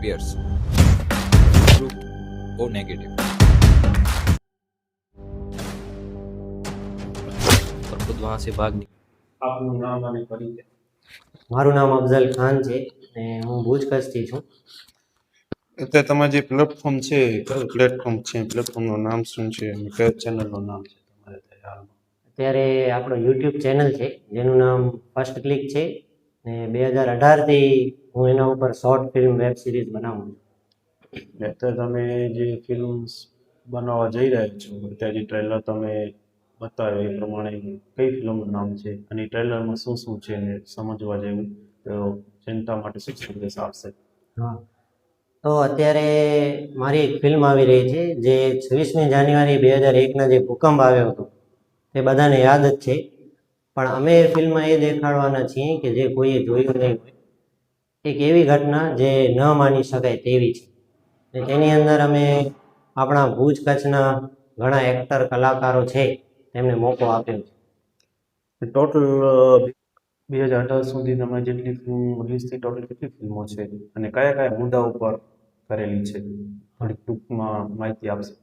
appears. True or negative. और खुद वहाँ से भाग निकले આપનું નામ અને પરિચય મારું નામ અફઝલ ખાન છે અને હું ભુજ કચ્છથી છું અત્યારે તમારે જે પ્લેટફોર્મ છે કયું પ્લેટફોર્મ છે પ્લેટફોર્મનું નામ શું છે અને કયા ચેનલનું નામ છે તમારે અત્યારે હાલમાં અત્યારે આપણો યુટ્યુબ ચેનલ છે જેનું નામ ફર્સ્ટ ક્લિક છે ને બે હજાર અઢારથી હું એના ઉપર શોર્ટ ફિલ્મ વેબ સિરીઝ બનાવું છું. અત્યારે તમે જે ફિલ્મ્સ બનાવવા જઈ રહ્યા છો અત્યારે જે ટ્રેલર તમે બતાવ્યો એ પ્રમાણે કઈ ફિલ્મનું નામ છે અને ટ્રેલરમાં શું શું છે સમજવા જેવું તો જનતા માટે શું સંદેશ આપશે? હા. તો અત્યારે મારી એક ફિલ્મ આવી રહી છે જે છવ્વીસમી જાન્યુઆરી બે હજાર એકના જે ભૂકંપ આવ્યો હતો તે બધાને યાદ જ છે. પણ અમે એ ફિલ્મમાં એ દેખાડવાના છીએ કે જે કોઈએ જોયું નહીં હોય. એક એવી ઘટના જે ન માની શકાય તેવી છે. તેની અંદર અમે આપણા ભુજ કચ્છના ઘણા એક્ટર કલાકારો છે તેમને મોકો આપ્યો છે. ટોટલ બે હજાર અઢાર સુધી તમે જેટલી ફિલ્મ રિલીઝ થઈ ટોટલ કેટલી ફિલ્મો છે? અને કયા કયા મુદ્દા ઉપર કરેલી છે? થોડીક ટૂંકમાં માહિતી આપશે.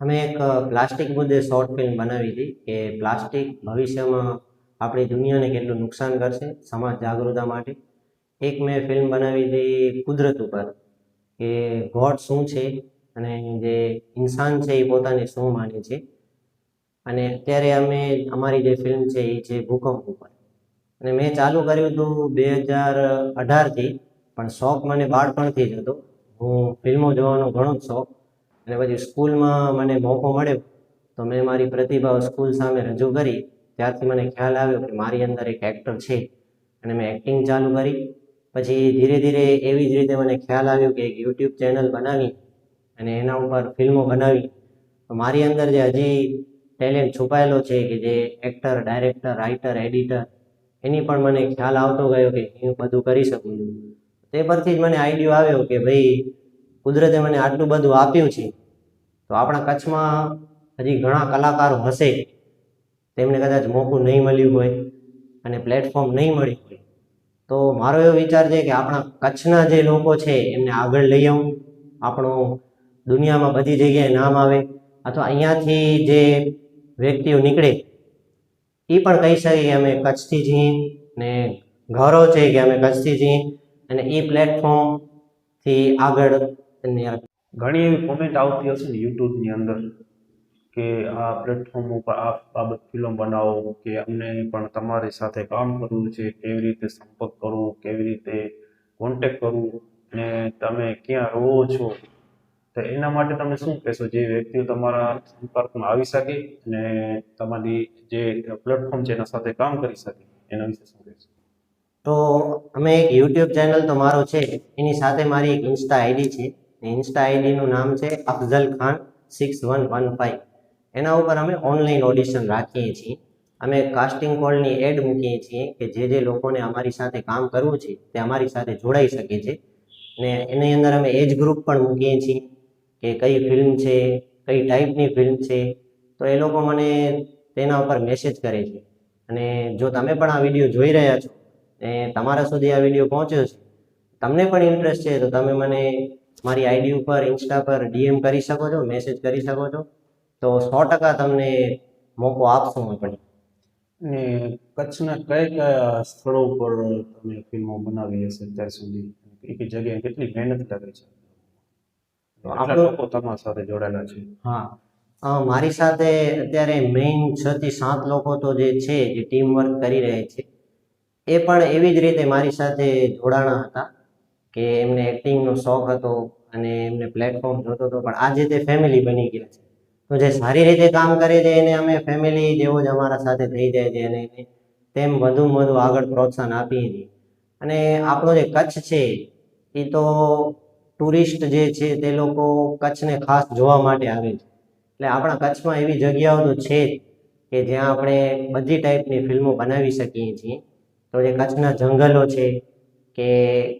અમે એક પ્લાસ્ટિક મુદ્દે શોર્ટ ફિલ્મ બનાવી હતી કે પ્લાસ્ટિક ભવિષ્યમાં આપણી દુનિયાને કેટલું નુકસાન કરશે સમાજ જાગૃતતા માટે. એક મેં ફિલ્મ બનાવી હતી કુદરત ઉપર, કે ગોડ શું છે અને જે ઇન્સાન છે એ પોતાને શું માને છે. અને અત્યારે અમે, અમારી જે ફિલ્મ છે એ છે ભૂકંપ ઉપર. અને મેં ચાલુ કર્યું હતું બે હજાર અઢારથી પણ શોખ મને બાળપણથી જ હતો. હું ફિલ્મો જોવાનો ઘણો જ શોખ. અને પછી સ્કૂલમાં મને મોકો મળ્યો, તો મેં મારી પ્રતિભા સ્કૂલ સામે રજૂ કરી. ત્યારથી મને ખ્યાલ આવ્યો કે મારી અંદર એક એક્ટર છે. અને મેં એક્ટિંગ ચાલુ કરી. પછી ધીરે ધીરે એવી જ રીતે મને ખ્યાલ આવ્યો કે એક યુટ્યુબ ચેનલ બનાવી અને એના ઉપર ફિલ્મો બનાવી. તો મારી અંદર જે હજી ટેલેન્ટ છુપાયેલો છે કે જે એક્ટર ડાયરેક્ટર રાઇટર એડિટર એની પણ મને ખ્યાલ આવતો ગયો કે હું બધું કરી શકું છું. તે પરથી જ મને આઈડિયો આવ્યો કે ભાઈ, કુદરતે મને આટલું બધું આપ્યું છે. તો આપણા કચ્છમાં હજી ઘણા કલાકારો હશે. તેમને કદાચ મોકું નહીં મળ્યું હોય અને પ્લેટફોર્મ નહીં મળ્યું હોય, તો મારો એવો વિચાર છે કે આપણા કચ્છના જે લોકો છે એમને આગળ લઈ આવું. આપણો દુનિયામાં બધી જગ્યાએ નામ આવે અથવા અહીંયાથી જે વ્યક્તિઓ નીકળે એ પણ કહી શકે કે અમે કચ્છથી છીએ ને ગૌરવ છે કે અમે કચ્છથી છીએ અને એ પ્લેટફોર્મથી આગળ ઘણી એવી કોમેન્ટ આવતી હશે ને યુટ્યુબની અંદર. કે આ પ્લેટફોર્મ ઉપર આ બાબત ફિલ્મ બનાવો, કે અમને પણ તમારી સાથે કામ કરવું છે, કેવી રીતે સંપર્ક કરવો, કેવી રીતે કોન્ટેક્ટ કરવું ને તમે ક્યાં રહો છો? તો એના માટે તમે શું કહેશો? જે વ્યક્તિઓ તમારા સંપર્કમાં આવી શકે અને તમારી જે પ્લેટફોર્મ છે એના સાથે કામ કરી શકે, એના વિશે શું કહેશો? તો અમે એક યુટ્યુબ ચેનલ તો મારો છે, એની સાથે મારી એક ઇન્સ્ટા આઈડી છે. ઇન્સ્ટા આઈડીનું નામ છે Afzal Khan six one one five એના ઉપર અમે ઓનલાઈન ઓડિશન રાખીએ છીએ. અમે કાસ્ટિંગ કોલની એડ મૂકીએ છીએ કે જે જે લોકોને અમારી સાથે કામ કરવું છે, તે અમારી સાથે જોડાઈ શકે છે. ને એની અંદર અમે એજ ગ્રુપ પણ મૂકીએ છીએ કે કઈ ફિલ્મ છે, કઈ ટાઈપની ફિલ્મ છે. તો એ લોકો મને તેના ઉપર મેસેજ કરે છે. અને જો તમે પણ આ વીડિયો જોઈ રહ્યા છો, ને તમારા સુધી આ વીડિયો પહોંચ્યો છે, તમને પણ ઇન્ટરેસ્ટ છે, તો તમે મને મારી આઈડી ઉપર ઇન્સ્ટા પર ડીએમ કરી શકો છો મેસેજ કરી શકો છો. તો સો ટકા તમને મોકો આપશું આપણે ને કચ્છના કયા કયા સ્થળો ઉપર તમે ફિલ્મો બનાવી હશે અત્યાર સુધી? એક જગ્યાએ કેટલી મહેનત કરે છે? લોકો તમારા સાથે જોડાયેલા છે? હા. મારી સાથે અત્યારે મેઇન છ થી સાત લોકો તો જે છે જે ટીમ વર્ક કરી રહ્યા છે એ પણ એવી જ રીતે મારી સાથે જોડાણા હતા કે એમને એક્ટિંગનો શોખ હતો અને એમને પ્લેટફોર્મ જોતો હતો. પણ આજે તે ફેમિલી બની ગયા છે. તો જે સારી રીતે કામ કરે છે એને અમે ફેમિલી જેવો જ અમારા સાથે થઈ જાય છે અને તેમ વધુમાં વધુ આગળ પ્રોત્સાહન આપીએ છીએ. અને આપણો જે કચ્છ છે, એ તો ટુરિસ્ટ જે છે તે લોકો કચ્છને ખાસ જોવા માટે આવે છે. એટલે આપણા કચ્છમાં એવી જગ્યાઓ તો છે કે જ્યાં આપણે બધી ટાઈપની ફિલ્મો બનાવી શકીએ છીએ. તો જે કચ્છના જંગલો છે, કે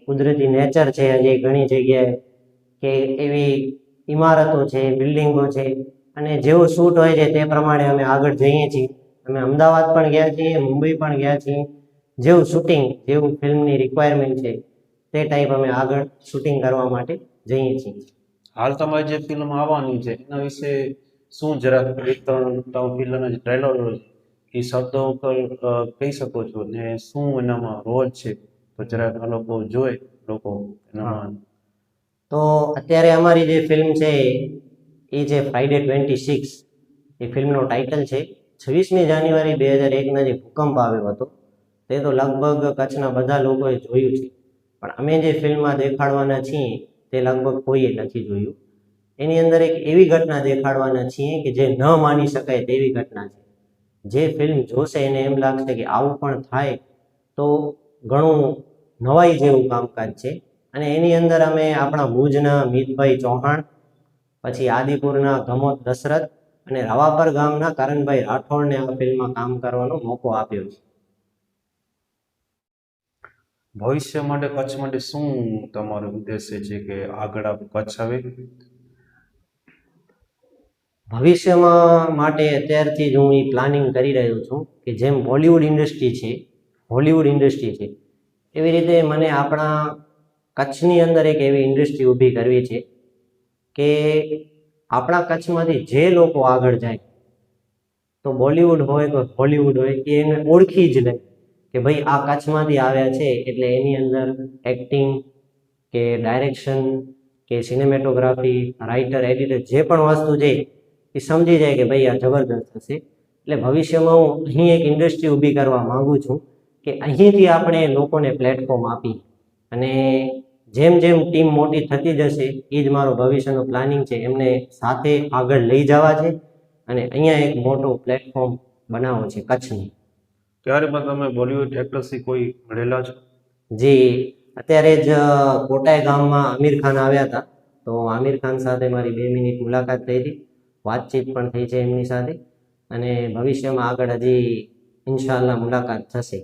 કુદરતી નેચર છે હજી ઘણી જગ્યાએ કે એવી ઇમારતો છે, બિલ્ડિંગો છે અને જેવું શૂટ હોય છે તે પ્રમાણે અમે આગળ જઈએ છીએ. અમે અમદાવાદ પણ ગયા છીએ મુંબઈ પણ ગયા છીએ. જેવું શૂટિંગ જેવું ફિલ્મની રિક્વાયરમેન્ટ છે તે ટાઈપ અમે આગળ શૂટિંગ કરવા માટે જઈએ છીએ. હાલ તમારી જે ફિલ્મ આવવાની છે એના વિશે શું જરાક બે ત્રણ ફિલ્મના જે ટ્રેલર એ શબ્દો કહી શકો છો? ને શું એનામાં રોજ છે? તો જરાક આ લોકો જોઈ લોકો એનામાં. તો અત્યારે અમારી જે ફિલ્મ છે એ જે ફ્રાઈડે ટ્વેન્ટી સિક્સ એ ફિલ્મનો ટાઇટલ છે. છવ્વીસમી જાન્યુઆરી બે હજાર એકના જે ભૂકંપ આવ્યો હતો, તે તો લગભગ કચ્છના બધા લોકોએ જોયું છે. પણ અમે જે ફિલ્મમાં દેખાડવાના છીએ, તે લગભગ કોઈએ નથી જોયું. એની અંદર એક એવી ઘટના દેખાડવાના છીએ કે જે ન માની શકાય તેવી ઘટના છે. જે ફિલ્મ જોશે એને એમ લાગશે કે આવું પણ થાય તો ઘણું નવાઈ જેવું કામકાજ છે. અને એની અંદર અમે આપણા ભુજના મિતભાઈ ચૌહાણ પછી આદિપુરના ગમોત દશરથ અને રવાપર ગામના કરણભાઈ રાઠોડને આ ફિલ્મમાં કામ કરવાનો મોકો આપ્યો છે. ભવિષ્ય માટે કચ્છ માટે શું તમારો ઉદ્દેશ્ય છે કે આગળ કચ્છ આવે? ભવિષ્યમાં માટે અત્યારથી જ હું પ્લાનિંગ કરી રહ્યો છું કે જેમ બોલિવૂડ ઇન્ડસ્ટ્રી છે હોલિવૂડ ઇન્ડસ્ટ્રી છે એવી રીતે મને આપણા કચ્છની અંદર એક એવી ઇન્ડસ્ટ્રી ઊભી કરવી છે. કે આપણા કચ્છમાંથી જે લોકો આગળ જાય, તો બોલિવૂડ હોય કે હોલિવૂડ હોય એ એને ઓળખી જ લે કે ભાઈ આ કચ્છમાંથી આવ્યા છે, એટલે એની અંદર એક્ટિંગ કે ડાયરેક્શન કે સિનેમેટોગ્રાફી રાઇટર એડિટર જે પણ વસ્તુ છે, એ સમજી જાય કે ભાઈ આ જબરદસ્ત હશે. એટલે ભવિષ્યમાં હું અહીં એક ઇન્ડસ્ટ્રી ઊભી કરવા માગું છું કે અહીંથી આપણે લોકોને પ્લેટફોર્મ આપી અને જેમ જેમ ટીમ મોટી થતી જશે એ જ મારો ભવિષ્યનું પ્લાનિંગ છે. એમને સાથે આગળ લઈ જવા છે અને અહીંયા એક મોટો પ્લેટફોર્મ બનાવવો છે કચ્છની. ત્યારે પણ તમે બોલિવૂડ એક્ટરથી કોઈ મળેલા છો? જે અત્યારે જ કોટાય ગામમાં આમિર ખાન આવ્યા હતા. તો આમિર ખાન સાથે મારી બે મિનિટ મુલાકાત થઈ હતી. વાતચીત પણ થઈ છે એમની સાથે. અને ભવિષ્યમાં આગળ હજી ઇન્શાલ્લાહ મુલાકાત થશે.